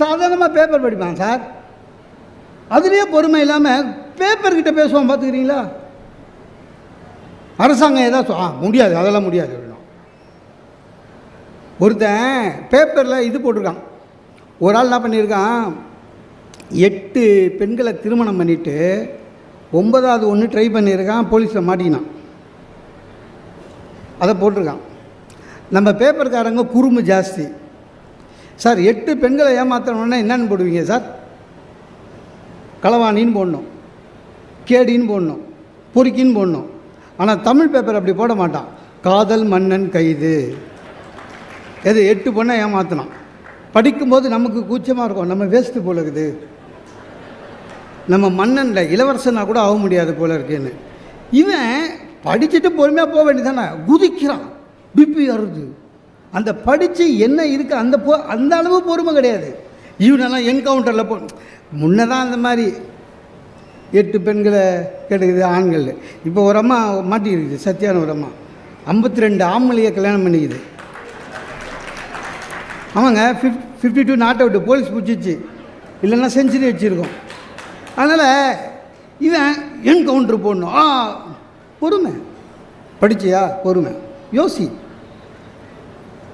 சாதாரணமாக பேப்பர் படிப்பான் சார். அதுலேயே பொறுமை இல்லாமல் பேப்பர்கிட்ட பேசுவான் பார்த்துக்கிறீங்களா? அரசாங்கம் ஏதாவது ஆ முடியாது அதெல்லாம் முடியாது அப்படின்னா ஒருத்தன் பேப்பரில் இது போட்டிருக்கான். ஒரு ஆள் என்ன பண்ணியிருக்கான்? எட்டு பெண்களை திருமணம் பண்ணிட்டு ஒன்பதாவது ஒன்று ட்ரை பண்ணியிருக்கான் போலீஸில் மாட்டிக்கினான். அதை போட்டிருக்கான். நம்ம பேப்பர்காரங்க குறும்பு ஜாஸ்தி. சார் எட்டு பெண்களை ஏமாத்தணுன்னா என்னென்னு போடுவீங்க சார்? களவாணின்னு போடணும் கேடின்னு போடணும் பொறுக்கின்னு போடணும். ஆனால் தமிழ் பேப்பர் அப்படி போட மாட்டான். காதல் மன்னன் கைது. எது எட்டு பொண்ணை ஏமாத்தினான் படிக்கும்போது நமக்கு கூச்சமாக இருக்கும். நம்ம வேஸ்ட்டு போல இருக்குது. நம்ம மன்னனில் இளவரசனாக கூட ஆக முடியாது போல இருக்குன்னு. இவன் படிச்சுட்டு பொறுமையாக போக வேண்டியதானே குதிக்கிறான். பிபி அறுது அந்த படித்து என்ன இருக்குது அந்த பொ அந்த அளவு பொறுமை கிடையாது. இவனெல்லாம் என்கவுண்டரில் போ முன்னே தான் அந்த மாதிரி எட்டு பெண்களை கிடைக்குது ஆண்கள். இப்போ ஒரு அம்மா மாட்டிக்கிருக்குது சத்தியான ஒரு அம்மா. ஐம்பத்தி ரெண்டு ஆம்பளையை கல்யாணம் பண்ணிக்குது. ஆமாங்க fif fifty two not out police பிடிச்சிச்சு. இல்லைன்னா செஞ்சுரி வச்சுருக்கோம். அதனால் இவன் என்கவுண்ட்ரு போடணும். ஆ பொறுமை. படிச்சியா? பொறுமை. யோசி.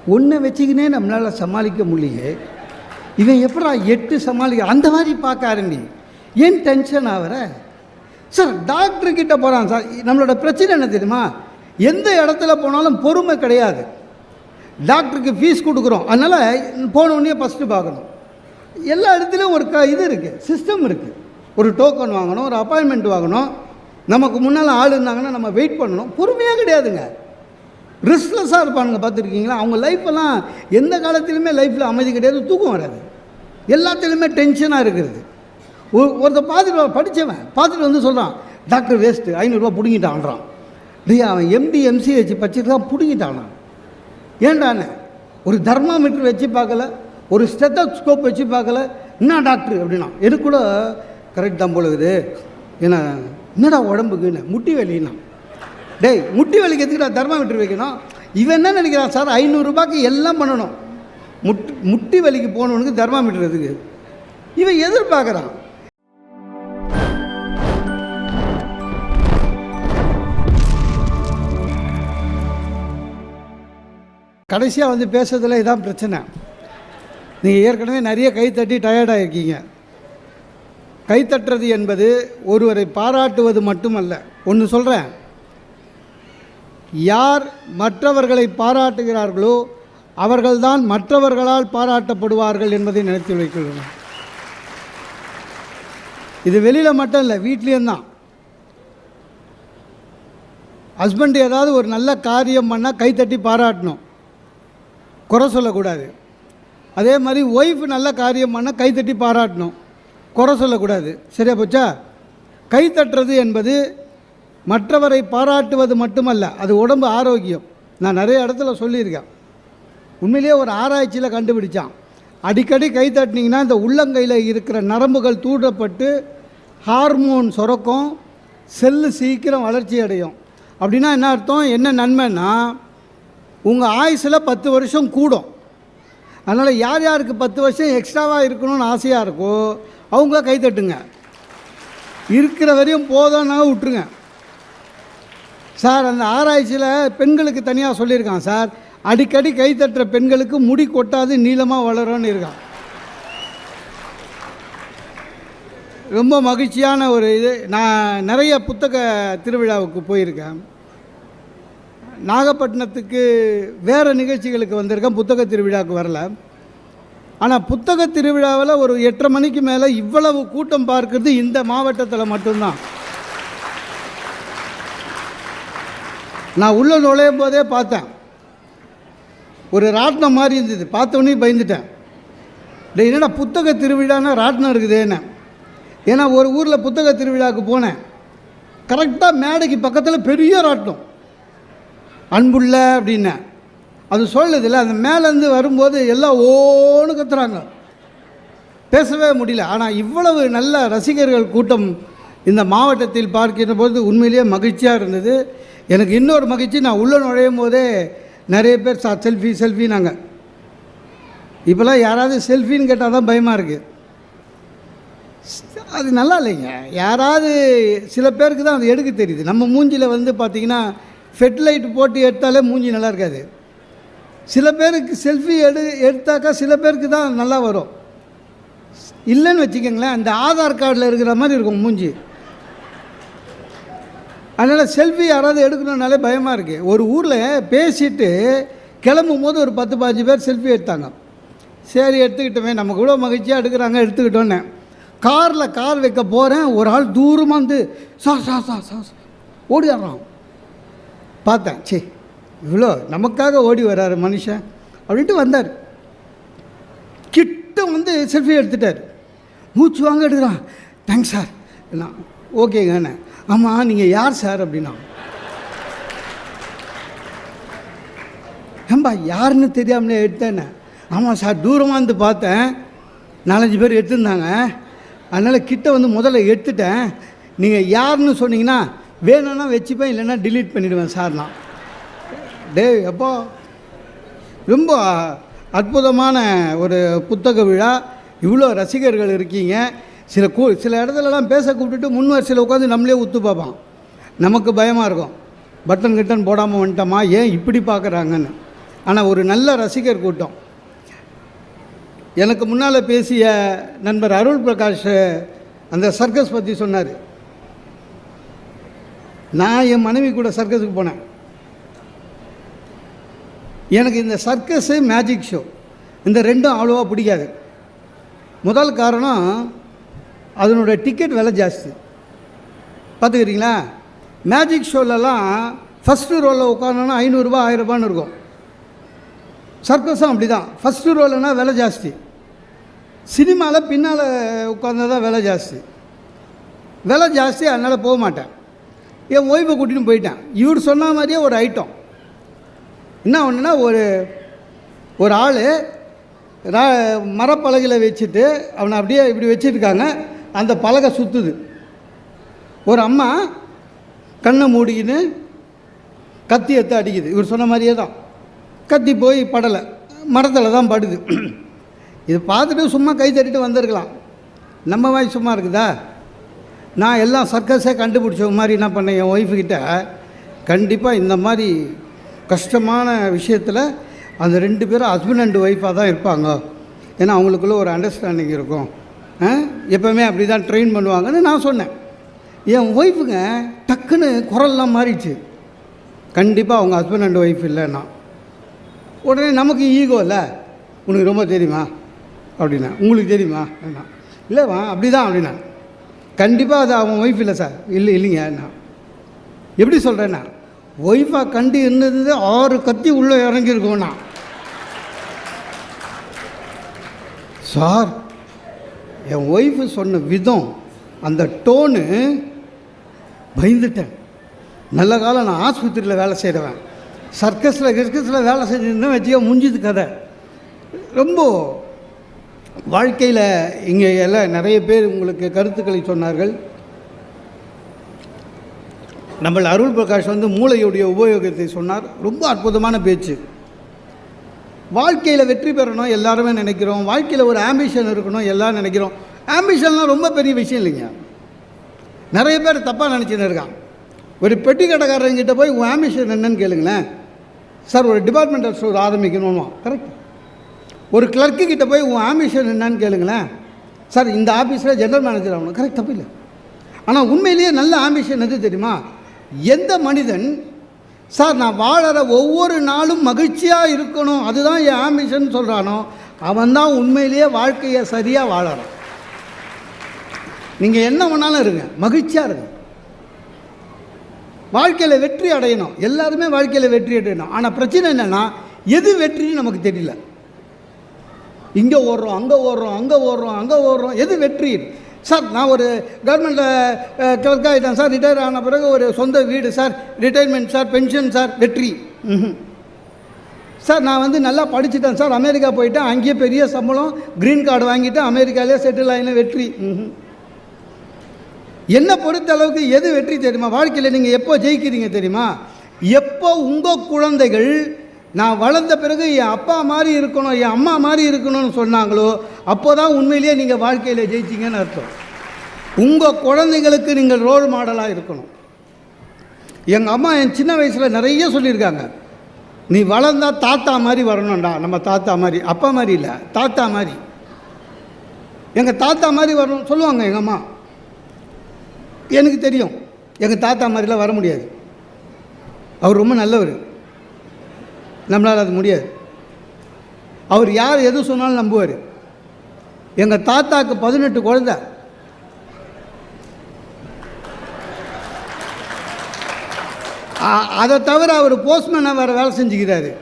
ஒன்றை வச்சுக்கினே நம்மளால் சமாளிக்க முடியே இவன் எப்படா எட்டு சமாளிக்க அந்த மாதிரி பார்க்க ஆரம்பி ஏன் டென்ஷன் ஆகிற சார் டாக்டர்கிட்ட போகிறான் சார் நம்மளோட பிரச்சனை என்ன தெரியுமா? எந்த இடத்துல போனாலும் பொறுமை கிடையாது. டாக்டருக்கு ஃபீஸ் கொடுக்குறோம். அதனால் போனோடனே ஃபஸ்ட்டு பார்க்கணும். எல்லா இடத்துலையும் ஒரு க இது இருக்குது சிஸ்டம் இருக்குது ஒரு டோக்கன் வாங்கணும் ஒரு அப்பாயின்மெண்ட் வாங்கணும். நமக்கு முன்னால் ஆள் இருந்தாங்கன்னா நம்ம வெயிட் பண்ணணும். பொறுமையாக கிடையாதுங்க. ரிஸ்ட்லெஸ்ஸாக இருப்பானுங்க பார்த்துருக்கீங்களா? அவங்க லைஃப்பெல்லாம் எந்த காலத்துலையுமே லைஃப்பில் அமைதி கிடையாது தூக்கம் வராது. எல்லாத்துலேயுமே டென்ஷனாக இருக்கிறது. ஒருத்த பார்த்துட்டு படித்தவன் பார்த்துட்டு வந்து சொல்கிறான் டாக்டர் வேஸ்ட்டு ஐநூறுரூவா பிடுங்கிட்டான்றான். டேய் அவன் எம்டி எம்சிஹெச் படிச்சுட்டு பிடுங்கிட்டானா? ஏண்டானே ஒரு தர்மாமீட்டர் வச்சு பார்க்கல ஒரு ஸ்டெத்தோஸ்கோப் வச்சு பார்க்கல என்ன டாக்டர் அப்படின்னா எனக்கு கூட கரெக்ட் தான் போல இருக்குது. ஏன்னா என்னடா உடம்புக்குன்னு? முட்டி வலின்னா. டேய் முட்டி வலிக்கு எதுக்கு நான் தெர்மாமீட்டர் வைக்கணும். இவன் என்ன நினைக்கிறான்? சார் ஐநூறுரூபாய்க்கு எல்லாம் பண்ணணும். முட்டி முட்டி வலிக்கு போனவனுக்கு தெர்மாமீட்டர் எதுக்கு இவன் எதிர்பார்க்குறான். கடைசியாக வந்து பேசுறதுல இதான் பிரச்சனை. நீங்கள் ஏற்கனவே நிறைய கை தட்டி டயர்டாக இருக்கீங்க கை தட்டுறது என்பது ஒருவரை பாராட்டுவது மட்டுமல்ல. ஒன்று சொல்கிறேன் யார் மற்றவர்களை பாராட்டுகிறார்களோ அவர்கள்தான் மற்றவர்களால் பாராட்டப்படுவார்கள் என்பதை நினைத்து வைக்கணும் இது வெளியில் மட்டும் இல்லை வீட்லேயும் தான். ஹஸ்பண்ட் ஏதாவது ஒரு நல்ல காரியம் பண்ணால் கைத்தட்டி பாராட்டணும். குறை சொல்லக்கூடாது. அதே மாதிரி ஒய்ஃப் நல்ல காரியம் பண்ணால் கைத்தட்டி பாராட்டணும். குறை சொல்லக்கூடாது. சரியா போச்சா? கைத்தட்டுறது என்பது மற்றவரை பாராட்டுவது மட்டுமல்ல அது உடம்பு ஆரோக்கியம். நான் நிறைய இடத்துல சொல்லியிருக்கேன். உண்மையிலேயே ஒரு ஆராய்ச்சியில் கண்டுபிடிச்சான். அடிக்கடி கை தட்டினீங்கன்னா இந்த உள்ளங்கையில் இருக்கிற நரம்புகள் தூண்டப்பட்டு ஹார்மோன் சுரக்கும் செல்லு சீக்கிரம் வளர்ச்சி அடையும். அப்படின்னா என்ன அர்த்தம்? என்ன நன்மைன்னா உங்கள் ஆயுசில் பத்து வருஷம் கூடும். அதனால் யார் யாருக்கு பத்து வருஷம் எக்ஸ்ட்ராவாக இருக்கணும்னு ஆசையாக இருக்கோ அவங்கள கை தட்டுங்க. இருக்கிற வரையும் போதும்னா விட்டுருங்க. சார் அந்த ஆராய்ச்சியில் பெண்களுக்கு தனியாக சொல்லியிருக்கான் சார். அடிக்கடி கை தட்டுற பெண்களுக்கு முடி கொட்டாது நீளமாக வளரும்னு இருக்கான். ரொம்ப மகிழ்ச்சியான ஒரு இது. நான் நிறைய புத்தக திருவிழாவுக்கு போயிருக்கேன். நாகப்பட்டினத்துக்கு வேறு நிகழ்ச்சிகளுக்கு வந்திருக்கேன் புத்தக திருவிழாவுக்கு வரல. ஆனால் புத்தக திருவிழாவில் ஒரு எட்டரை மணிக்கு மேலே இவ்வளவு கூட்டம் பார்க்கறது இந்த மாவட்டத்தில் மட்டும்தான். நான் உள்ளே நுழையும் போதே பார்த்தேன். ஒரு ராட்டினம் மாதிரி இருந்தது. பார்த்தோன்னே பயந்துட்டேன். இல்லை என்னடா புத்தக திருவிழான்னா ராட்டினம் இருக்குதேன்னு ஏன்னா ஒரு ஊரில் புத்தக திருவிழாவுக்கு போனேன். கரெக்டாக மேடைக்கு பக்கத்தில் பெரிய ராட்டினம். அன்புள்ள அப்படின்னேன் அது சொல்லுதில்ல. அந்த மேலேருந்து வரும்போது எல்லாம் ஓன்னு கத்துறாங்க. பேசவே முடியல. ஆனால் இவ்வளவு நல்ல ரசிகர்கள் கூட்டம் இந்த மாவட்டத்தில் பார்க்கின்ற போது உண்மையிலேயே மகிழ்ச்சியாக இருந்தது. எனக்கு இன்னொரு மகிழ்ச்சி நான் உள்ளே நுழையும் போதே நிறைய பேர் சா செல்ஃபி செல்ஃபி நாங்கள் இப்போல்லாம் யாராவது செல்ஃபின்னு கேட்டால் தான் பயமாக இருக்குது அது நல்லா இல்லைங்க. யாராவது சில பேருக்கு தான் அது எடுக்க தெரியுது. நம்ம மூஞ்சியில் வந்து பார்த்திங்கன்னா ஃபெட்லைட் போட்டு எடுத்தாலே மூஞ்சி நல்லா இருக்காது. சில பேருக்கு செல்ஃபி எடு எடுத்தாக்கா சில பேருக்கு தான் நல்லா வரும். இல்லைன்னு வச்சுக்கோங்களேன் அந்த ஆதார் கார்டில் இருக்கிற மாதிரி இருக்கும் மூஞ்சி. அதனால் செல்ஃபி யாராவது எடுக்கணுன்னாலே பயமாக இருக்குது ஒரு ஊரில் பேசிட்டு கிளம்பும் போது ஒரு பத்து பாஞ்சு பேர் செல்ஃபி எடுத்தாங்க. சரி எடுத்துக்கிட்டோமே. நமக்கு இவ்வளோ மகிழ்ச்சியாக எடுக்கிறாங்க எடுத்துக்கிட்டோன்னே. காரில் கார் வைக்க போகிறேன் ஒரு ஆள் தூரமாக வந்து சா சா சா சா சா. ஓடி வர்றான் பார்த்தேன் சே இவ்வளோ நமக்காக ஓடி வர்றாரு மனுஷன். அப்படின்ட்டு வந்தார். கிட்ட வந்து செல்ஃபி எடுத்துட்டார். மூச்சு வாங்க எடுக்கிறான். தேங்க்ஸ் சார் நான் ஓகேங்கண்ணே ஆமாம் நீங்கள் யார் சார் அப்படின்னா? ஏம்பா யாருன்னு தெரியாமலே எடுத்தேன்னு? ஆமாம் சார் தூரமாக இருந்து பார்த்தேன். நாலஞ்சு பேர் எடுத்திருந்தாங்க. அதனால் கிட்ட வந்து முதல்ல எடுத்துட்டேன். நீங்கள் யாருன்னு சொன்னீங்கன்னா வேணும்னா வச்சுப்பேன் இல்லைன்னா டிலீட் பண்ணிவிடுவேன் சார் நான். டேய் அப்போ. ரொம்ப அற்புதமான ஒரு புத்தக விழா. இவ்வளோ ரசிகர்கள் இருக்கீங்க. சில கூ சில இடத்துலலாம் பேச கூப்பிட்டுட்டு முன் வரிசையில் உட்காந்து நம்மளே ஒத்து பார்ப்பான். நமக்கு பயமாக இருக்கும். பட்டன் கிட்டன் போடாமல் வந்துட்டோமா? ஏன் இப்படி பார்க்குறாங்கன்னு. ஆனால் ஒரு நல்ல ரசிகர் கூட்டம். எனக்கு முன்னால் பேசிய நண்பர் அருள் பிரகாஷ் அந்த சர்க்கஸ் பற்றி சொன்னார். நான் என் மனைவி கூட சர்க்கஸுக்கு போனேன். எனக்கு இந்த சர்க்கஸு மேஜிக் ஷோ இந்த ரெண்டும் அவ்வளோவா பிடிக்காது. முதல் காரணம் அதனுடைய டிக்கெட் விலை ஜாஸ்தி. பார்த்துக்கிறீங்களா மேஜிக் ஷோலெல்லாம் ஃபஸ்ட்டு ரோவில் உட்காந்தோன்னா ஐநூறுரூபா ஆயிரரூபான்னு இருக்கும். சர்க்கஸும் அப்படி தான் ஃபஸ்ட்டு ரோலனா விலை ஜாஸ்தி. சினிமாவில் பின்னால் உட்காந்தா தான் விலை ஜாஸ்தி. விலை ஜாஸ்தி அதனால் போக மாட்டேன். என் ஓய்வை கூட்டின்னு போயிட்டேன். இவர் சொன்ன மாதிரியே ஒரு ஐட்டம் என்ன ஒன்றுனா ஒரு ஒரு ஆள் மரப்பலகையில் வச்சுட்டு அவனை அப்படியே இப்படி வச்சுருக்காங்க. அந்த பலகை சுற்றுது ஒரு அம்மா கண்ணை மூடிக்கின்னு கத்தி எடுத்து அடிக்குது. இவர் சொன்ன மாதிரியே தான். கத்தி போய் படலை. மரத்தில் தான் படுது. இது பார்த்துட்டு சும்மா கை தட்டிட்டு வந்திருக்கலாம். நம்ம வாய் சும்மா இருக்குதா? நான் எல்லாம் சர்க்கஸே கண்டுபிடிச்ச மாதிரி என்ன பண்ணேன்? என் ஒய்ஃபுக்கிட்ட கண்டிப்பாக இந்த மாதிரி கஷ்டமான விஷயத்தில் அந்த ரெண்டு பேரும் ஹஸ்பண்ட் அண்ட் ஒய்ஃபாக தான் இருப்பாங்க. ஏன்னா அவங்களுக்குள்ள ஒரு அண்டர்ஸ்டாண்டிங் இருக்கும். எப்பவுமே அப்படி தான் ட்ரெயின் பண்ணுவாங்கன்னு நான் சொன்னேன். என் ஒய்ஃபுங்க டக்குன்னு குரல்லாம் மாறிடுச்சு. கண்டிப்பாக அவங்க ஹஸ்பண்ட் அண்ட் ஒய்ஃப் இல்லைன்னா. உடனே நமக்கு ஈகோ இல்லை. உனக்கு ரொம்ப தெரியுமா? அப்படின்னா உங்களுக்கு தெரியுமா? அப்படின்னா இல்லைவா அப்படி தான் அப்படின்னா. கண்டிப்பாக அது அவன் ஒய்ஃப் இல்லை சார் இல்லை இல்லைங்க நான் எப்படி சொல்கிறேன்னா ஒய்ஃபாக கண்டு இருந்தது ஆறு கத்தி உள்ளே இறங்கியிருக்கோம் நான் சார் என் ஒய்ஃபு சொன்ன விதம் அந்த டோனு பயந்துட்டேன். நல்ல காலம் நான் ஆஸ்பத்திரியில் வேலை செய்கிறவன் சர்க்கஸில் கிர்கஸில் வேலை செஞ்சுருந்தேன் வச்சுக்க முடிஞ்சது கதை. ரொம்ப வாழ்க்கையில் இங்கே எல்லாம் நிறைய பேர் உங்களுக்கு கருத்துக்களை சொன்னார்கள். நம்மள அருள் பிரகாஷ் வந்து மூளையுடைய உபயோகத்தை சொன்னார். ரொம்ப அற்புதமான பேச்சு. வாழ்க்கையில் வெற்றி பெறணும் எல்லாருமே நினைக்கிறோம். வாழ்க்கையில் ஒரு ஆம்பிஷன் இருக்கணும் எல்லாம் நினைக்கிறோம். ஆம்பிஷன்லாம் ரொம்ப பெரிய விஷயம் இல்லைங்க. நிறைய பேர் தப்பாக நினச்சின்னு இருக்கான் ஒரு பெட்டி கடைக்காரங்கிட்ட போய் உன் ஆம்பிஷன் என்னன்னு கேளுங்களேன். சார் ஒரு டிபார்ட்மெண்டல் ஸ்டோர் ஆரம்பிக்கணுமா கரெக்ட் ஒரு கிளர்க்கு கிட்ட போய் உன் ஆம்பிஷன் என்னன்னு கேளுங்களேன். சார் இந்த ஆஃபீஸில் ஜென்ரல் மேனேஜர் ஆகணும். கரெக்ட் தப்பு இல்லை. ஆனால் உண்மையிலேயே நல்ல ஆம்பிஷன் எது தெரியுமா? எந்த மனிதன் சார் நான் வாழற ஒவ்வொரு நாளும் மகிழ்ச்சியாக இருக்கணும். அதுதான் என் ஆம்பிஷன் சொல்கிறானோ அவன் தான் உண்மையிலேயே வாழ்க்கையை சரியாக வாழறான். நீங்கள் என்ன வேணாலும் இருங்க மகிழ்ச்சியாக இருங்க. வாழ்க்கையில் வெற்றி அடையணும். எல்லாருமே வாழ்க்கையில் வெற்றி அடையணும். ஆனால் பிரச்சனை என்னென்னா எது வெற்றின்னு நமக்கு தெரியல. இங்கே ஓடுறோம் அங்கே ஓடுறோம் அங்கே ஓடுறோம் அங்கே ஓடுறோம் எது வெற்றி? சார் நான் ஒரு கவர்மெண்ட்டில் கிளர்க் ஆகிட்டேன் சார். ரிட்டையர் ஆன பிறகு ஒரு சொந்த வீடு sir. Retirement sir pension sir வெற்றி. சார் நான் வந்து நல்லா படிச்சுட்டேன் சார். அமெரிக்கா போயிட்டேன். அங்கேயே பெரிய சம்பளம். க்ரீன் கார்டு வாங்கிட்டு அமெரிக்காலே செட்டில் ஆகின வெற்றி. என்னை பொறுத்த அளவுக்கு எது வெற்றி தெரியுமா? வாழ்க்கையில் நீங்கள் எப்போ ஜெயிக்கிறீங்க தெரியுமா? எப்போ உங்கள் குழந்தைகள் நான் வளர்ந்த பிறகு என் அப்பா மாதிரி இருக்கணும் என் அம்மா மாதிரி இருக்கணும்னு சொன்னாங்களோ அப்போ தான் உண்மையிலேயே நீங்கள் வாழ்க்கையில் ஜெயிச்சிங்கன்னு அர்த்தம். உங்கள் குழந்தைங்களுக்கு நீங்கள் ரோல் மாடலாக இருக்கணும். எங்கள் அம்மா என் சின்ன வயசில் நிறைய சொல்லியிருக்காங்க. நீ வளர்ந்தா தாத்தா மாதிரி வரணும்டா நம்ம தாத்தா மாதிரி அப்பா மாதிரி இல்லை தாத்தா மாதிரி எங்கள் தாத்தா மாதிரி வரணும் சொல்லுவாங்க எங்கள் அம்மா. எனக்கு தெரியும் எங்கள் தாத்தா மாதிரிலாம் வர முடியாது. அவர் ரொம்ப நல்லவர். நம்மளால் அது முடியாது. அவர் யார் எது சொன்னாலும் நம்புவார். எங்கள் தாத்தாக்கு பதினெட்டு குழந்தை. அதை தவிர அவர் போஸ்ட்மேனாக வேறு வேலை செஞ்சுக்கிறாரு.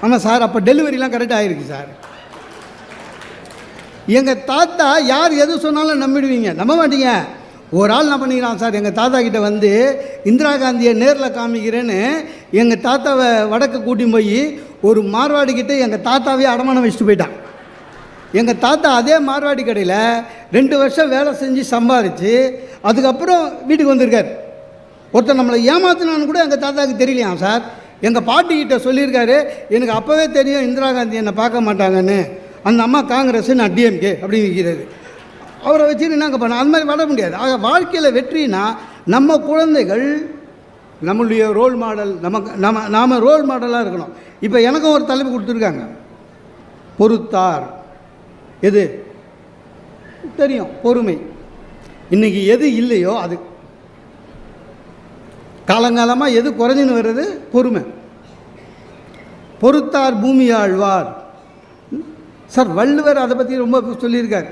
ஆமாம் சார் அப்போ டெலிவரிலாம் கரெக்டாக ஆகிருக்கு சார். எங்கள் தாத்தா யார் எது சொன்னாலும் நம்பிடுவீங்க. நம்ப மாட்டீங்க. ஒரு ஆள் என்ன பண்ணிக்கிறான் சார்? எங்கள் தாத்தா கிட்டே வந்து இந்திரா காந்தியை நேரில் காமிக்கிறேன்னு எங்கள் தாத்தாவை வடக்கு கூட்டின்னு போய் ஒரு மார்வாடி கிட்டே எங்கள் தாத்தாவே அடமானம் வச்சுட்டு போயிட்டான். எங்கள் தாத்தா அதே மார்வாடி கடையில் ரெண்டு வருஷம் வேலை செஞ்சு சம்பாரித்து அதுக்கப்புறம் வீட்டுக்கு வந்திருக்கார். ஒருத்தர் நம்மளை ஏமாத்தினான்னு கூட எங்கள் தாத்தாவுக்கு தெரியலையாம் சார்? எங்கள் பாட்டிக்கிட்ட சொல்லியிருக்காரு எனக்கு அப்போவே தெரியும் இந்திரா காந்தி என்னை பார்க்க மாட்டாங்கன்னு. அந்த அம்மா காங்கிரஸ் நான் டிஎம்கே அப்படின்னு விற்கிறது அவரை வச்சுட்டு என்னங்க பண்ண அந்த மாதிரி வர முடியாது. ஆக வாழ்க்கையில் வெற்றினா நம்ம குழந்தைகள் நம்மளுடைய ரோல் மாடல் நமக்கு நம்ம நாம் ரோல் மாடலாக இருக்கணும். இப்போ எனக்கும் ஒரு தலைப்பு கொடுத்துருக்காங்க. பொறுத்தார். எது? தெரியும் பொறுமை. இன்றைக்கி எது இல்லையோ அது. காலங்காலமாக எது குறைஞ்சின்னு வர்றது? பொறுமை. பொறுத்தார் பூமி ஆழ்வார். சார் வள்ளுவர் அதை பற்றி ரொம்ப சொல்லியிருக்கார்.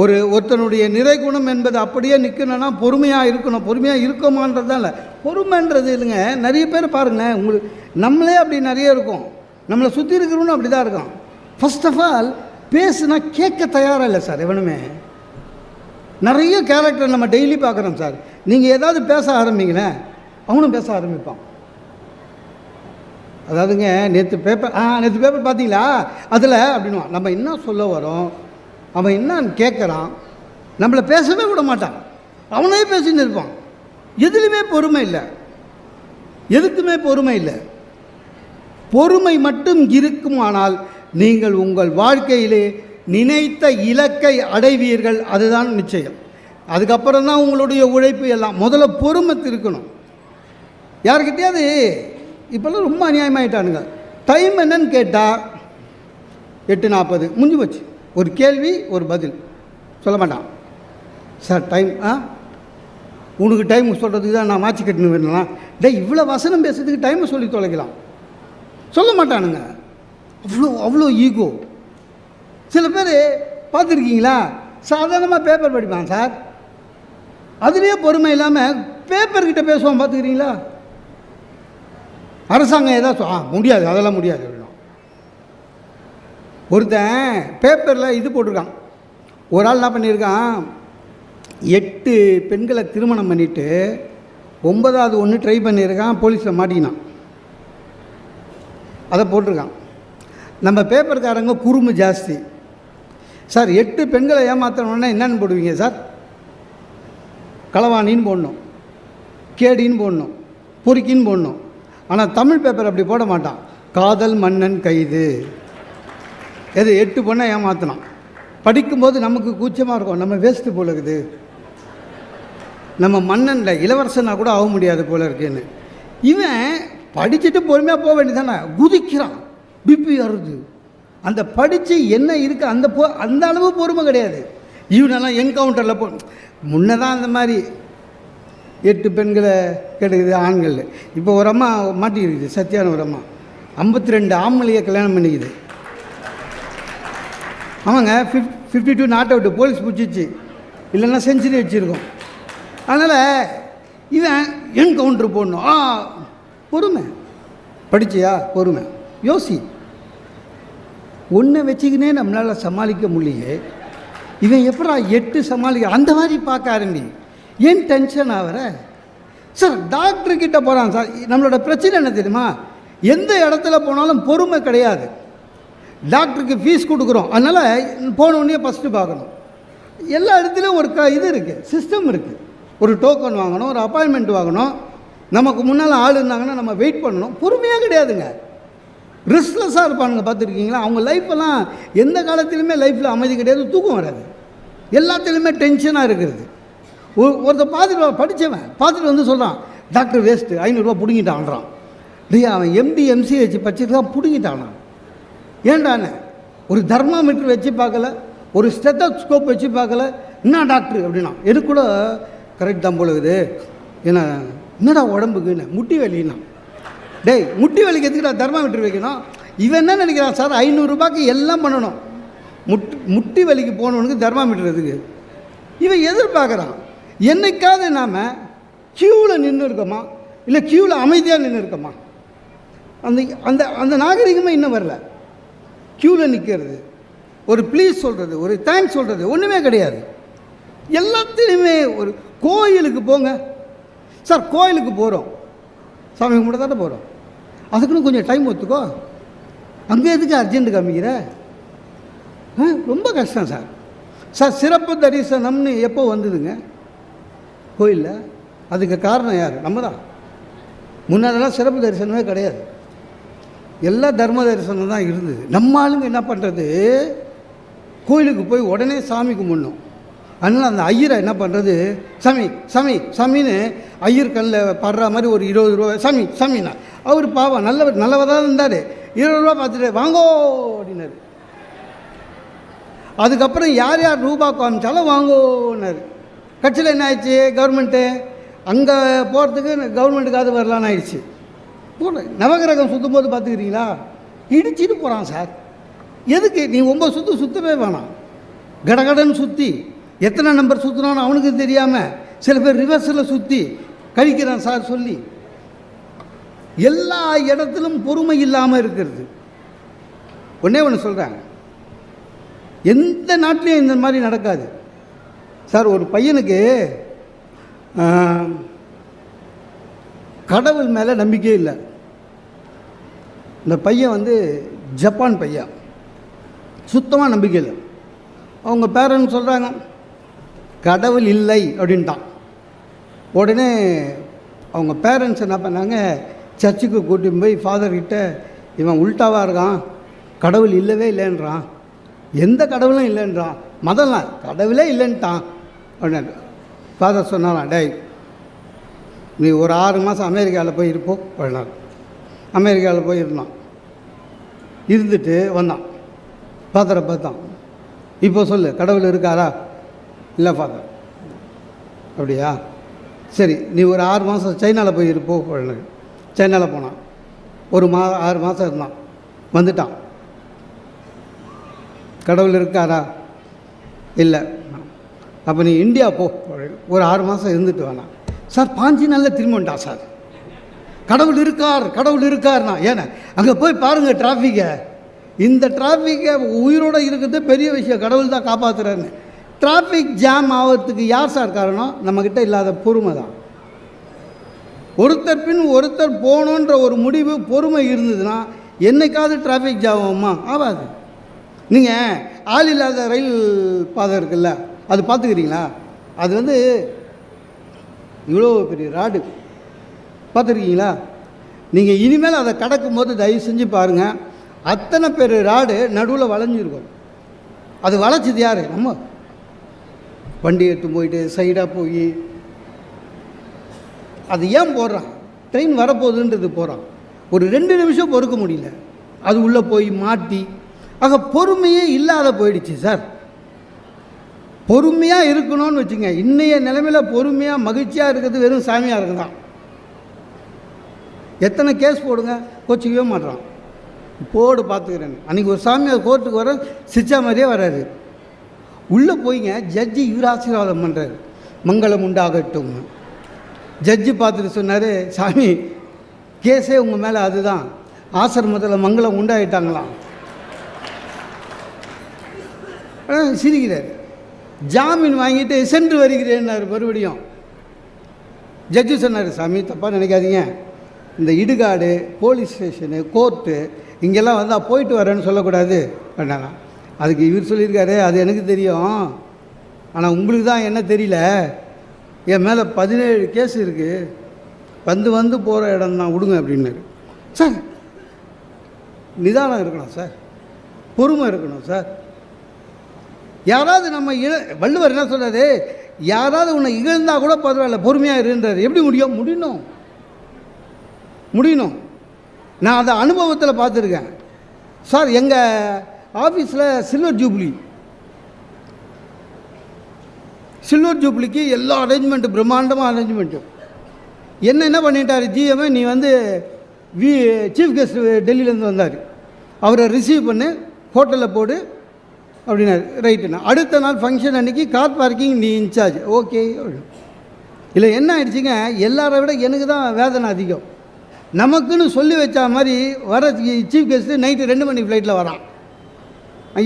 ஒரு ஒருத்தனுடைய நிறைகுணம் என்பது அப்படியே நிற்கணும்னா பொறுமையாக இருக்கணும். பொறுமையாக இருக்கோமான்றது தான் இல்லை. பொறுமைன்றது இல்லைங்க. நிறைய பேர் பாருங்களேன் உங்களுக்கு நம்மளே அப்படி நிறைய இருக்கும். நம்மளை சுற்றி இருக்கிறவனும் அப்படி தான் இருக்கும் ஃபர்ஸ்ட் ஆஃப் ஆல் பேசுனா கேட்க தயாராக இல்லை சார் எவனுமே. நிறைய கேரக்டர் நம்ம டெய்லி பார்க்குறோம் சார். நீங்கள் ஏதாவது பேச ஆரம்பிங்களேன் அவனும் பேச ஆரம்பிப்பான். அதாவதுங்க நேற்று பேப்பர் ஆ நேற்று பேப்பர் பார்த்தீங்களா? அதில் அப்படின்னுவான். நம்ம என்ன சொல்ல வரோம்? அவன் என்னன்னு கேட்குறான் நம்மளை பேசவே விட மாட்டான். அவனே பேசின்னு இருப்பான். எதுலையுமே பொறுமை இல்லை. எதுக்குமே பொறுமை இல்லை. பொறுமை மட்டும் இருக்குமானால் நீங்கள் உங்கள் வாழ்க்கையிலே நினைத்த இலக்கை அடைவீர்கள் அதுதான் நிச்சயம். அதுக்கப்புறம் தான் உங்களுடைய உழைப்பு எல்லாம் முதல்ல பொறுமை இருக்கணும் யாருக்கிட்டையாவது இப்போல்லாம் ரொம்ப அநியாயமாயிட்டானுங்க. டைம் என்னன்னு கேட்டால் எட்டு நாற்பது முடிஞ்சு போச்சு. ஒரு கேள்வி ஒரு பதில். சொல்ல மாட்டான். சார் டைம் ஆ? உனக்கு டைம் சொல்கிறதுக்கு தான் நான் மாற்றி கட்டினு வேணலாம் டே இவ்வளோ வசனம் பேசுறதுக்கு டைமை சொல்லி தொலைக்கலாம். சொல்ல மாட்டானுங்க. அவ்வளோ அவ்வளோ ஈகோ சில பேர் பார்த்துருக்கீங்களா? சாதாரணமாக பேப்பர் படிப்பான் சார். அதுலேயே பொறுமை இல்லாமல் பேப்பர்கிட்ட பேசுவான் பார்த்துக்கிறீங்களா? அரசாங்கம் ஏதாவது ஆ முடியாது அதெல்லாம் முடியாது. ஒருத்தன் பேப்பரில் இது போட்டிருக்கான். ஒரு ஆள் என்ன பண்ணியிருக்கான்? எட்டு பெண்களை திருமணம் பண்ணிவிட்டு ஒன்பதாவது ஒன்று ட்ரை பண்ணியிருக்கான் போலீஸில் மாட்டிக்கினான் அதை போட்டிருக்கான். நம்ம பேப்பர்காரங்க குறும்பு ஜாஸ்தி. சார் எட்டு பெண்களை ஏமாத்தணுன்னா என்னென்னு போடுவீங்க சார்? களவாணின்னு போடணும் கேடின்னு போடணும் பொறுக்கின்னு போடணும். ஆனால் தமிழ் பேப்பர் அப்படி போட மாட்டான். காதல் மன்னன் கைது. எது எட்டு பொண்ணை ஏமாத்தினான் படிக்கும்போது நமக்கு கூச்சமாக இருக்கும். நம்ம வேஸ்ட்டு போல இருக்குது. நம்ம மன்னனில் இளவரசனாக கூட ஆக முடியாது போல இருக்குன்னு. இவன் படிச்சுட்டு பொறுமையாக போக வேண்டியதானே குதிக்கிறான். பிபி வருது அந்த படித்து என்ன இருக்குது அந்த பொ அந்த அளவு பொறுமை கிடையாது. இவனெல்லாம் என்கவுண்டரில் போ முன்னே தான் அந்த மாதிரி எட்டு பெண்களை கிடைக்குது ஆண்கள். இப்போ ஒரு அம்மா மாட்டிக்கிருக்குது சத்தியான ஒரு அம்மா. ஐம்பத்தி ரெண்டு ஆம்பளையை கல்யாணம் பண்ணிக்குது. ஆமாங்க fif fifty two not out police பிடிச்சிச்சு. இல்லைன்னா செஞ்சுரி வச்சுருக்கோம் அதனால் இவன் என்கவுண்டர் போடணும். ஆ பொறுமை. படிச்சியா? பொறுமை. யோசி. ஒன்றை வச்சுக்கினே நம்மளால் சமாளிக்க முடியே இவன் எப்படா எட்டு சமாளிக்க அந்த மாதிரி பார்க்க ஆரம்பி ஏன் டென்ஷன் ஆகிற சார் டாக்டர் கிட்ட போகிறான் சார். நம்மளோட பிரச்சனை என்ன தெரியுமா? எந்த இடத்துல போனாலும் பொறுமை கிடையாது. டாக்டருக்கு ஃபீஸ் கொடுக்குறோம். அதனால் போனோடனே ஃபஸ்ட்டு பார்க்கணும். எல்லா இடத்துலையும் ஒரு க இது இருக்குது சிஸ்டம் இருக்குது ஒரு டோக்கன் வாங்கணும் ஒரு அப்பாயின்மெண்ட் வாங்கணும். நமக்கு முன்னால் ஆள் இருந்தாங்கன்னா நம்ம வெயிட் பண்ணணும். பொறுமையாக கிடையாதுங்க. ரிஸ்க்லெஸ்ஸாக இருப்பானுங்க பார்த்துருக்கீங்களா? அவங்க லைஃப்பெல்லாம் எந்த காலத்திலுமே லைஃப்பில் அமைதி கிடையாது தூக்கம் வராது. எல்லாத்துலேயுமே டென்ஷனாக இருக்கிறது. ஒரு ஒருத்தர் பார்த்துட்டு படித்தவன் பார்த்துட்டு வந்து சொல்கிறான் டாக்டர் வேஸ்ட்டு ஐநூறுரூவா பிடுங்கிட்டான்றான். டேய் அவன் எம்டி எம்சி வச்சு பிடுங்கிட்டானான் பிடுங்கிட்டானா ஒரு தர்மாமீட்டர் வச்சு பார்க்கல ஒரு ஸ்டெத்தஸ்கோப் வச்சு பார்க்கல என்ன டாக்டர் அப்படின்னா எனக்கு கூட கரெக்ட் தான் போலுது என்ன ஏன்னா என்னடா உடம்புக்குன்னு முட்டி வலின்னா. டேய் முட்டி வலிக்கு எதுக்குடா தர்மாமீட்டர் வைக்கணும்? இவன் என்ன நினைக்கிறான் சார்? ஐநூறுரூபாய்க்கு எல்லாம் பண்ணணும். முட்டி முட்டி வலிக்கு போனவனுக்கு தர்மாமீட்டர் எதுக்கு? இவன் எதிர்பார்க்குறான். என்னைக்காவது நாம் க்யூவில் நின்று இருக்கோமா? இல்லை க்யூவில் அமைதியாக நின்று இருக்கோமா? அந்த அந்த அந்த நாகரிகமே இன்னும் வரல. க்யூவில் நிற்கிறது ஒரு ப்ளீஸ் சொல்கிறது ஒரு தேங்க்ஸ் சொல்கிறது ஒன்றுமே கிடையாது. எல்லாத்துலேயுமே ஒரு கோயிலுக்கு போங்க. சார் கோயிலுக்கு போகிறோம் சாமி கும்பிட தானே போகிறோம் அதுக்குன்னு கொஞ்சம் டைம் ஒத்துக்கோ. அங்கே எதுக்கு அர்ஜென்ட் காமிக்கிற? ஆ, ரொம்ப கஷ்டம் சார். சார் சிறப்பு தரிசனம்னு எப்போ வந்ததுங்க? கோயிலில். அதுக்கு காரணம் யார்? நம்ம தான். முன்னாடிலாம் சிறப்பு தரிசனமே கிடையாது. எல்லா தர்ம தரிசனம் தான் இருந்தது. நம்ம ஆளுங்க என்ன பண்ணுறது கோயிலுக்கு போய் உடனே சாமி கும்பிடணும். அதனால் அந்த ஐயரை என்ன பண்ணுறது சாமி சாமி சாமின்னு ஐயர் கல்லில் படுற மாதிரி ஒரு இருபது ரூபா சாமி சாமிண்ணா அவர் பாவம் நல்லவர் நல்லவராக தான் இருந்தார். இருபது ரூபா பார்த்துட்டு வாங்கோ அப்படின்னாரு. அதுக்கப்புறம் யார் யார் ரூபா காமிச்சாலும் வாங்கோன்னாரு. கட்சியில் என்ன ஆயிடுச்சு? கவர்மெண்ட்டு அங்கே போகிறதுக்கு கவர்மெண்ட்டுக்காவது வரலான்னு ஆயிடுச்சு. நவகிரகம் சுற்றும் போது பார்த்துக்கிறீங்களா? இடிச்சிட்டு போகிறான் சார். எதுக்கு? நீ ஒம்பது சுற்று சுற்றவே வேணாம். கடகடன்னு சுற்றி எத்தனை நம்பர் சுற்றினான்னு அவனுக்கு தெரியாமல் சில பேர் ரிவர்ஸில் சுற்றி கழிக்கிறான் சார் சொல்லி. எல்லா இடத்திலும் பொறுமை இல்லாமல் இருக்கிறது. ஒன்றே ஒன்று சொல்கிறேன் எந்த நாட்டிலையும் இந்த மாதிரி நடக்காது. சார் ஒரு பையனுக்கு கடவுள் மேலே நம்பிக்கையே இல்லை. இந்த பையன் வந்து ஜப்பான் பையன். சுத்தமாக நம்பிக்கை இல்லை. அவங்க பேரண்ட்ஸ் சொல்கிறாங்க கடவுள் இல்லை அப்படின்ட்டான். உடனே அவங்க பேரண்ட்ஸ் என்ன பண்ணாங்க சர்ச்சுக்கு கூட்டின்னு போய் ஃபாதர்கிட்ட இவன் உல்ட்டாவாக இருக்கான் கடவுள் இல்லவே இல்லைன்றான். எந்த கடவுளும் இல்லைன்றான். மதம்லாம் கடவுளே இல்லைன்ட்டான். அப்படின்னு ஃபாதர் சொன்னாலாம் டேய் நீ ஒரு ஆறு மாதம் அமெரிக்காவில் போய் இருப்போம் அப்படின்னாரு. அமெரிக்காவில் போய் இருந்தான் இருந்துட்டு வந்தான். ஃபாதரை பார்த்தான். இப்போ சொல்லு கடவுள் இருக்காரா? இல்லை ஃபாதர் அப்படியா? சரி நீ ஒரு ஆறு மாதம் சைனாவில் போய் இருப்போ சைனாவில் போனான். ஒரு மா ஆறு மாதம் இருந்தான். வந்துட்டான். கடவுள் இருக்காரா? இல்லை. அப்போ நீ இந்தியா போ ஒரு ஆறு மாதம் இருந்துட்டு வேணாம் சார் பாஞ்சி நாளில் திரும்ப வந்துட்டான் சார். கடவுள் இருக்கார் கடவுள் இருக்கார்னா ஏன்னா அங்கே போய் பாருங்கள் டிராஃபிக்கை இந்த டிராஃபிக்கை உயிரோடு இருக்கிறது பெரிய விஷயம் கடவுள் தான் காப்பாற்றுறாருன்னு டிராஃபிக் ஜாம் ஆகிறதுக்கு யார் சார் காரணம்? நம்மக்கிட்ட இல்லாத பொறுமை தான். ஒருத்தர் பின் ஒருத்தர் போகணுன்ற ஒரு முடிவு பொறுமை இருந்ததுன்னா என்னைக்காவது டிராஃபிக் ஜாம் ஆகுமா? ஆகாது. நீங்கள் ஆள் இல்லாத ரயில் பாதை இருக்குல்ல அது பார்த்துக்கிறீங்களா? அது வந்து இவ்வளோ பெரிய ராடு. பார்த்துருக்கீங்களா? நீங்கள் இனிமேல் அதை கடக்கும் போது தயவு செஞ்சு பாருங்கள் அத்தனை பேர் ராடு நடுவில் வளைஞ்சிருக்கும். அது வளைச்சது யார்? நம்ம. வண்டி எடுத்து போயிட்டு சைடாக போய். அது ஏன் போடுறான்? ட்ரெயின் வரப்போகுதுன்றது போகிறான் ஒரு ரெண்டு நிமிஷம் பொறுக்க முடியல. அது உள்ளே போய் மாட்டி. ஆக பொறுமையே இல்லாத போயிடுச்சு சார். பொறுமையாக இருக்கணும்னு வச்சுங்க. இன்றைய நிலைமையில் பொறுமையாக மகிழ்ச்சியாக இருக்கிறது வெறும் சாமியாக இருக்குதான் எத்தனை கேஸ் போடுங்க? கோச்சிக்கவே மாட்றான். போடு பார்த்துக்கிறேன். அன்றைக்கி ஒரு சாமியார் கோர்ட்டுக்கு வர சிச்சா மாதிரியே வராரு. உள்ளே போய்ங்க ஜட்ஜி இவர் ஆசீர்வாதம் பண்ணுறாரு மங்களம் உண்டாகட்டும். ஜட்ஜி பார்த்துட்டு சொன்னார் சாமி கேஸே உங்கள் மேலே அதுதான். ஆசிரமத்தில் மங்களம் உண்டாயிட்டாங்களாம். சிரிக்கிறார். ஜாமீன் வாங்கிட்டு சென்று வருகிறேன்னார் மறுபடியும். ஜட்ஜு சொன்னார் சாமி தப்பாக நினைக்காதீங்க. இந்த இடுகாடு போலீஸ் ஸ்டேஷனு கோர்ட்டு இங்கெல்லாம் வந்து போயிட்டு வரேன்னு சொல்லக்கூடாது அப்படின்னாங்க அதுக்கு இவர் சொல்லியிருக்காரு அது எனக்கு தெரியும். ஆனால் உங்களுக்கு தான் என்ன தெரியல? என் மேலே பதினேழு கேஸ் இருக்குது வந்து வந்து போகிற இடம் தான் விடுங்க அப்படின்னாரு. சார் நிதானம் இருக்கணும் சார். பொறுமை இருக்கணும் சார். யாராவது நம்ம இழ வள்ளுவர் என்ன சொல்கிறாரு யாராவது உன்னை இழந்தால் கூட பரவாயில்ல பொறுமையாக இருன்றார். எப்படி முடியும்? முடியணும். முடியணும். நான் அதை அனுபவத்தில் பார்த்துருக்கேன். சார் எங்கள் ஆஃபீஸில் சில்வர் ஜூப்ளி. சில்வர் ஜூப்ளிக்கு எல்லா அரேஞ்ச்மெண்ட்டும் பிரம்மாண்டமாக அரேஞ்ச்மெண்ட்டும் என்ன என்ன பண்ணிட்டார்? ஜிஎம் நீ வந்து வி சீஃப் கெஸ்ட் டெல்லியிலேருந்து வந்தார். அவரை ரிசீவ் பண்ணு ஹோட்டலில் போடு அப்படின்னாரு. ரைட்டுண்ணா அடுத்த நாள் ஃபங்க்ஷன் அன்னைக்கு கார் பார்க்கிங் நீ இன்சார்ஜ் ஓகே இல்லை என்ன ஆயிடுச்சுங்க? எல்லாரை விட எனக்கு தான் வேதனை அதிகம். நமக்குன்னு சொல்லி வச்ச மாதிரி வர சீஃப் கெஸ்ட்டு நைட்டு ரெண்டு மணிக்கு ஃப்ளைட்டில் வரான்.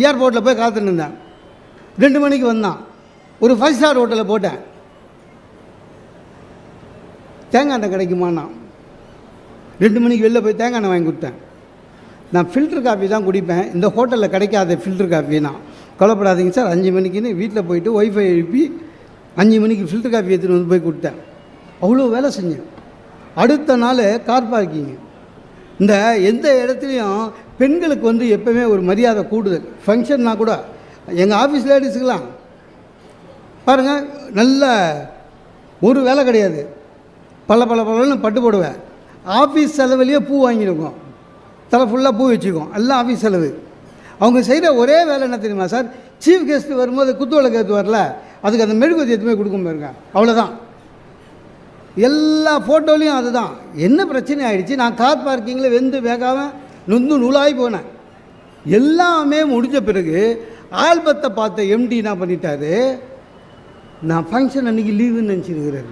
ஏர்போர்ட்டில் போய் காத்துன்னு இருந்தேன். ரெண்டு மணிக்கு வந்தான். ஒரு ஃபைவ் ஸ்டார் ஹோட்டலில் போட்டேன். தேங்காய் எண்ணெய் கிடைக்குமாண்ணா ரெண்டு மணிக்கு வெளில போய் தேங்காய் எண்ணெய் வாங்கி கொடுத்தேன். நான் ஃபில்டர் காஃபி தான் குடிப்பேன். இந்த ஹோட்டலில் கிடைக்காத ஃபில்டர் காஃபினா கவலைப்படாதீங்க சார் அஞ்சு மணிக்குன்னு வீட்டில் போயிட்டு ஒய்ஃபை எழுப்பி அஞ்சு மணிக்கு ஃபில்டர் காஃபி எடுத்துகிட்டு வந்து போய் கொடுத்தேன். அவ்வளோ வேலை செஞ்சேன். அடுத்த நாள் கார் பார்க்கிங் இந்த எந்த இடத்துலையும் பெண்களுக்கு வந்து எப்போவுமே ஒரு மரியாதை கூடுதல் ஃபங்க்ஷன்னா கூட. எங்கள் ஆஃபீஸ் லேடிஸுக்கெலாம் பாருங்கள் நல்ல ஒரு வேலை கிடையாது. பல பல பலன்னு பட்டு போடுவேன். ஆஃபீஸ் செலவுலேயே பூ வாங்கியிருக்கோம். தலை ஃபுல்லாக பூ வச்சுக்கோம். எல்லாம் ஆஃபீஸ் செலவு. அவங்க செய்கிற ஒரே வேலை என்ன தெரியுமா சார்? சீஃப் கெஸ்ட்டு வரும்போது குத்து விளக்கு ஏற்று வரல அதுக்கு அந்த மெழுகுவத்தி எதுவுமே கொடுக்க பாருங்க. அவ்வளோதான் எல்லா ஃபோட்டோலையும் அதுதான். என்ன பிரச்சனை ஆகிடுச்சு நான் கார் பார்க்கிங்கில் வெந்து வேகாமல் நொந்து நூலாகி போனேன். எல்லாமே முடிஞ்ச பிறகு ஆல்பத்தை பார்த்த எம்டி என்ன பண்ணிட்டாரு? நான் ஃபங்க்ஷன் அன்றைக்கி லீவுன்னு நினச்சிருக்கிறாரு.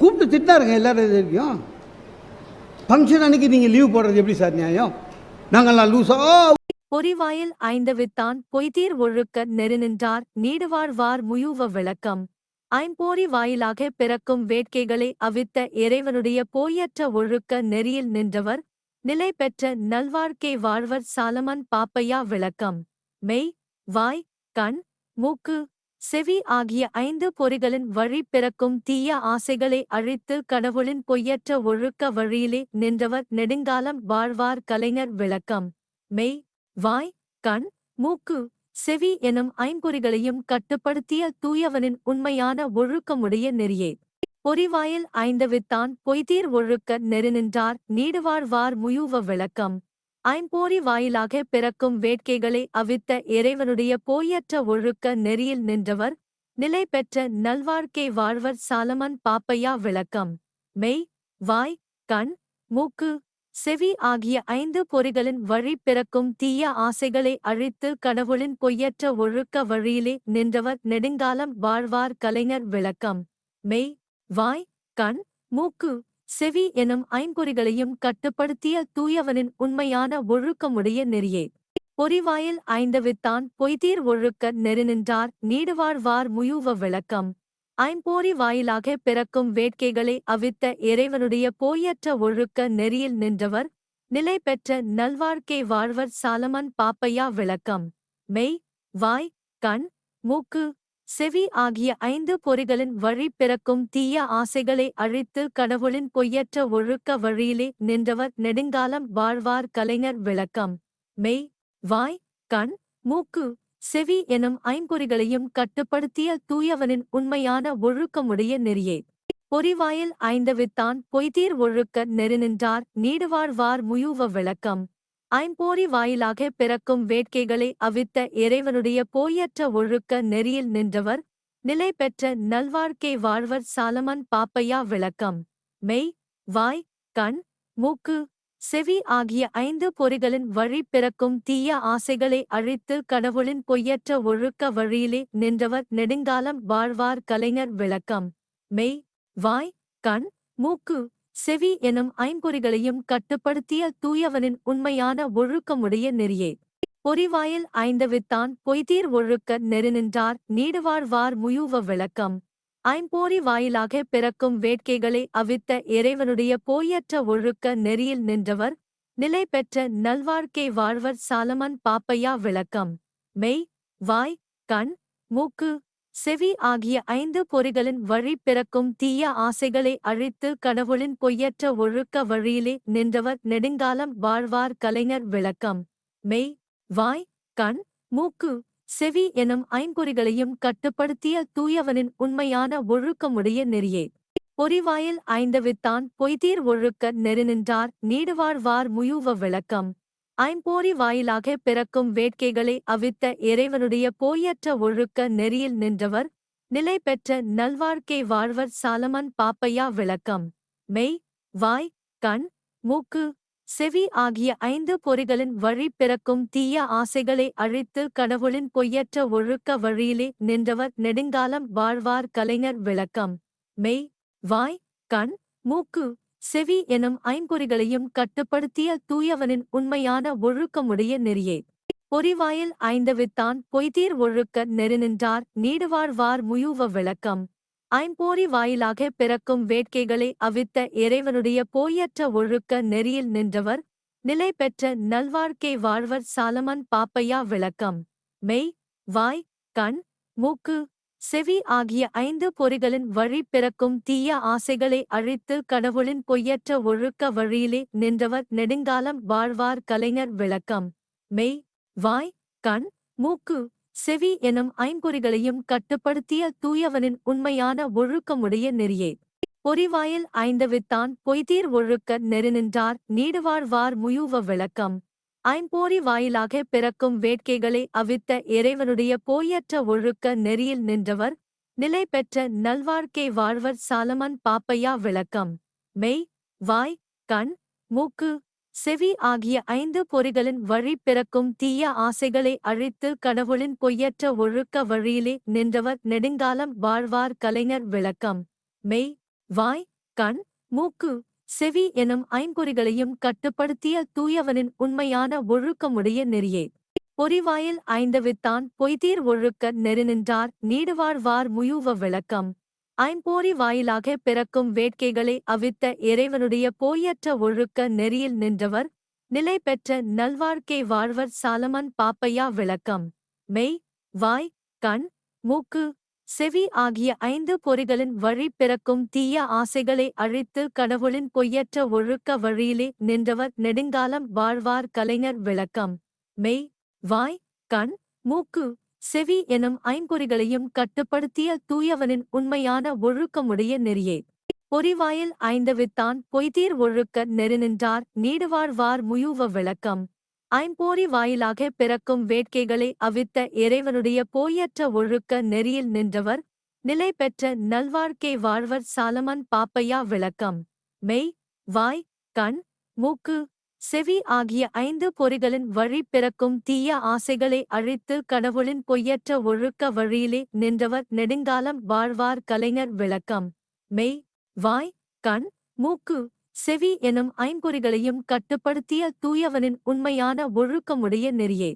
கூப்பிட்டு திட்டாருங்க எல்லோரும் இது வரைக்கும். ஃபங்க்ஷன் அன்னைக்கு நீங்கள் லீவ் போடுறது எப்படி சார் நியாயம்? நாங்கள்லாம் லூஸா பொறிவாயில் ஐந்தவித்தான் பொய்தீர் ஒழுக்க நெருநின்றார் நீடுவாழ்வார் முயுவ விளக்கம். ஐம்போரி வாயிலாக பிறக்கும் வேட்கைகளை அவித்த இறைவனுடைய போயற்ற ஒழுக்க நெறியில் நின்றவர் நிலை பெற்ற நல்வாழ்க்கை வாழ்வர் சாலமன் பாப்பையா விளக்கம். மெய் வாய் கண் மூக்கு செவி ஆகிய ஐந்து பொறிகளின் வழி பிறக்கும் தீய ஆசைகளை அழித்து கடவுளின் பொய்யற்ற ஒழுக்க வழியிலே நின்றவர் நெடுங்காலம் வாழ்வார் கலைஞர் விளக்கம். மெய் வாய் கண் மூக்கு செவி எனும் ஐம்பொறிகளையும் கட்டுப்படுத்திய தூயவனின் உண்மையான ஒழுக்கமுடைய நெறியே. பொறிவாயில் ஐந்தவித்தான் பொய்தீர் ஒழுக்க நெருநின்றார் நீடுவாழ்வார் முயூவ விளக்கம். ஐம்போரி வாயிலாக பிறக்கும் வேட்கைகளை அவித்த இறைவனுடைய போயற்ற ஒழுக்க நெறியில் நின்றவர் நிலை பெற்ற நல்வாழ்க்கை வாழ்வர் சாலமன் பாப்பையா விளக்கம். மெய் வாய் கண் மூக்கு செவி ஆகிய ஐந்து பொறிகளின் வழி பிறக்கும் தீய ஆசைகளை அழித்து கடவுளின் பொய்யற்ற ஒழுக்க வழியிலே நின்றவர் நெடுங்காலம் வாழ்வார் கலைஞர் விளக்கம். மெய் வாய் கண் மூக்கு செவி எனும் ஐம்பொறிகளையும் கட்டுப்படுத்திய தூயவனின் உண்மையான ஒழுக்கமுடைய நெறியே. பொறிவாயில் ஐந்தவித்தான் பொய்தீர் ஒழுக்க நெருநின்றார் நீடுவாழ்வார் முயுவ விளக்கம். ஐம்போரி வாயிலாக பிறக்கும் வேட்கைகளை அவித்த இறைவனுடைய போயற்ற ஒழுக்க நெறியில் நின்றவர் நிலை பெற்ற நல்வாழ்க்கை வாழ்வர் சாலமன் பாப்பையா விளக்கம். மெய் வாய் கண் மூக்கு செவி ஆகிய ஐந்து பொறிகளின் வழி பிறக்கும் தீய ஆசைகளை அழித்து கடவுளின் பொய்யற்ற ஒழுக்க வழியிலே நின்றவர் நெடுங்காலம் வாழ்வார் கலைஞர் விளக்கம். மெய் வாய் கண் மூக்கு செவி எனும் ஐம்பொறிகளையும் கட்டுப்படுத்திய தூயவனின் உண்மையான ஒழுக்கமுடைய நெறியே. பொறிவாயில் ஐந்தவித்தான் பொய்தீர் ஒழுக்க நெருநின்றார் நீடுவாழ்வார் முயூவ விளக்கம். ஐம்போரி வாயிலாக பிறக்கும் வேட்கைகளை அவித்த இறைவனுடைய போயற்ற ஒழுக்க நெறியில் நின்றவர் நிலை பெற்ற நல்வாழ்க்கை வாழ்வர் சாலமன் பாப்பையா விளக்கம். மெய் வாய் கண் மூக்கு செவி ஆகிய ஐந்து பொறிகளின் வழி பிறக்கும் தீய ஆசைகளை அழித்து கடவுளின் பொய்யற்ற ஒழுக்க வழியிலே நின்றவர் நெடுங்காலம் வாழ்வார் கலைஞர் விளக்கம். மெய் வாய் கண் மூக்கு செவி எனும் ஐம்பொறிகளையும் கட்டுப்படுத்திய தூயவனின் உண்மையான ஒழுக்கமுடைய நெறியே. பொறிவாயில் ஐந்தவித்தான் பொய்தீர் ஒழுக்க நெருநின்றார் நீடுவாழ்வார் முயூவ விளக்கம். ஐம்போரி வாயிலாக பிறக்கும் வேட்கைகளை அவித்த இறைவனுடைய போயற்ற ஒழுக்க நெறியில் நின்றவர் நிலை பெற்ற நல்வாழ்க்கை வாழ்வர் சாலமன் பாப்பையா விளக்கம். மெய் வாய் கண் மூக்கு செவி ஆகிய ஐந்து பொறிகளின் வழி பிறக்கும் தீய ஆசைகளை அழித்து கடவுளின் பொய்யற்ற ஒழுக்க வழியிலே நின்றவர் நெடுங்காலம் வாழ்வார் கலைஞர் விளக்கம். மெய் வாய் கண் மூக்கு செவி எனும் ஐம்பொறிகளையும் கட்டுப்படுத்திய தூயவனின் உண்மையான ஒழுக்கமுடைய நெறியே. பொறிவாயில் ஐந்தவித்தான் பொய்தீர் ஒழுக்க நெறிநின்றார் நீடுவாழ்வார் முயூவ விளக்கம். ஐம்போரி வாயிலாக பிறக்கும் வேட்கைகளை அவித்த இறைவனுடைய போயற்ற ஒழுக்க நெறியில் நின்றவர் நிலை பெற்ற நல்வாழ்க்கை வாழ்வர் சாலமன் பாப்பையா விளக்கம். மெய் வாய் கண் மூக்கு செவி ஆகிய ஐந்து பொறிகளின் வழி பிறக்கும் தீய ஆசைகளை அழித்து கடவுளின் பொய்யற்ற ஒழுக்க வழியிலே நின்றவர் நெடுங்காலம் வாழ்வார் கலைஞர் விளக்கம். மெய் வாய் கண் மூக்கு செவி எனும் ஐம்பொறிகளையும் கட்டுப்படுத்திய தூயவனின் உண்மையான ஒழுக்கமுடைய நெறியே. பொறிவாயில் ஐந்தவித்தான் பொய்தீர் ஒழுக்க நெறிநின்றார் நீடுவாழ்வார் முயூவ விளக்கம். ஐம்போரி வாயிலாக பிறக்கும் வேட்கைகளை அவித்த இறைவனுடைய போயற்ற ஒழுக்க நெறியில் நின்றவர் நிலை பெற்ற நல்வாழ்க்கை வாழ்வர் சாலமன் பாப்பையா விளக்கம். மெய் வாய் கண் மூக்கு செவி ஆகிய ஐந்து பொறிகளின் வழி பிறக்கும் தீய ஆசைகளை அழித்து கடவுளின் பொய்யற்ற ஒழுக்க வழியிலே நின்றவர் நெடுங்காலம் வாழ்வார் கலைஞர் விளக்கம். மெய் வாய் கண் மூக்கு செவி எனும் ஐம்பொறிகளையும் கட்டுப்படுத்திய தூயவனின் உண்மையான ஒழுக்கமுடைய நெறியே. பொறிவாயில் ஐந்தவித்தான் பொய்தீர் ஒழுக்க நெறிநின்றார் நீடுவாழ்வார் முயூவ விளக்கம். ஐம்போரி வாயிலாக பிறக்கும் வேட்கைகளை அவித்த இறைவனுடைய போயற்ற ஒழுக்க நெறியில் நின்றவர் நிலை பெற்ற நல்வாழ்க்கை வாழ்வர் சாலமன் பாப்பையா விளக்கம். மெய் வாய் கண் மூக்கு செவி ஆகிய ஐந்து பொறிகளின் வழி பிறக்கும் தீய ஆசைகளை அழித்து கடவுளின் பொய்யற்ற ஒழுக்க வழியிலே நின்றவர் நெடுங்காலம் வாழ்வார் கலைஞர் விளக்கம். மெய் வாய் கண் மூக்கு செவி எனும் ஐம்பொறிகளையும் கட்டுப்படுத்திய தூயவனின் உண்மையான ஒழுக்கமுடைய நெறியே. பொறிவாயில் ஐந்தவித்தான் பொய்தீர் ஒழுக்க நெறிநின்றார் நீடுவாழ்வார் முயூவ விளக்கம். ஐம்போரி வாயிலாக பிறக்கும் வேட்கைகளை அவித்த இறைவனுடைய போயற்ற ஒழுக்க நெறியில் நின்றவர் நிலை பெற்ற நல்வாழ்க்கை வாழ்வர் சாலமன் பாப்பையா விளக்கம். மெய் வாய் கண் மூக்கு செவி ஆகிய ஐந்து பொறிகளின் வழி பிறக்கும் தீய ஆசைகளை அழித்து கடவுளின் பொய்யற்ற ஒழுக்க வழியிலே நின்றவர் நெடுங்காலம் வாழ்வார் கலைஞர் விளக்கம். மெய் வாய் கண் மூக்கு செவி எனும் ஐம்பொறிகளையும் கட்டுப்படுத்திய தூயவனின் உண்மையான ஒழுக்கமுடைய நெறியே. பொறிவாயில் ஐந்தவித்தான் பொய்தீர் ஒழுக்க நெறிநின்றார் நீடுவாழ்வார் முயூவ விளக்கம். ஐம்போரி வாயிலாக பிறக்கும் வேட்கைகளை அவித்த இறைவனுடைய போயற்ற ஒழுக்க நெறியில் நின்றவர் நிலை பெற்ற நல்வாழ்க்கை வாழ்வர் சாலமன் பாப்பையா விளக்கம். மெய் வாய் கண் மூக்கு செவி ஆகிய ஐந்து பொறிகளின் வழி பிறக்கும் தீய ஆசைகளை அழித்து கடவுளின் பொய்யற்ற ஒழுக்க வழியிலே நின்றவர் நெடுங்காலம் வாழ்வார் கலைஞர் விளக்கம். மெய் வாய் கண் மூக்கு செவி எனும் ஐம்பொறிகளையும் கட்டுப்படுத்திய தூயவனின் உண்மையான ஒழுக்கமுடைய நெறியே.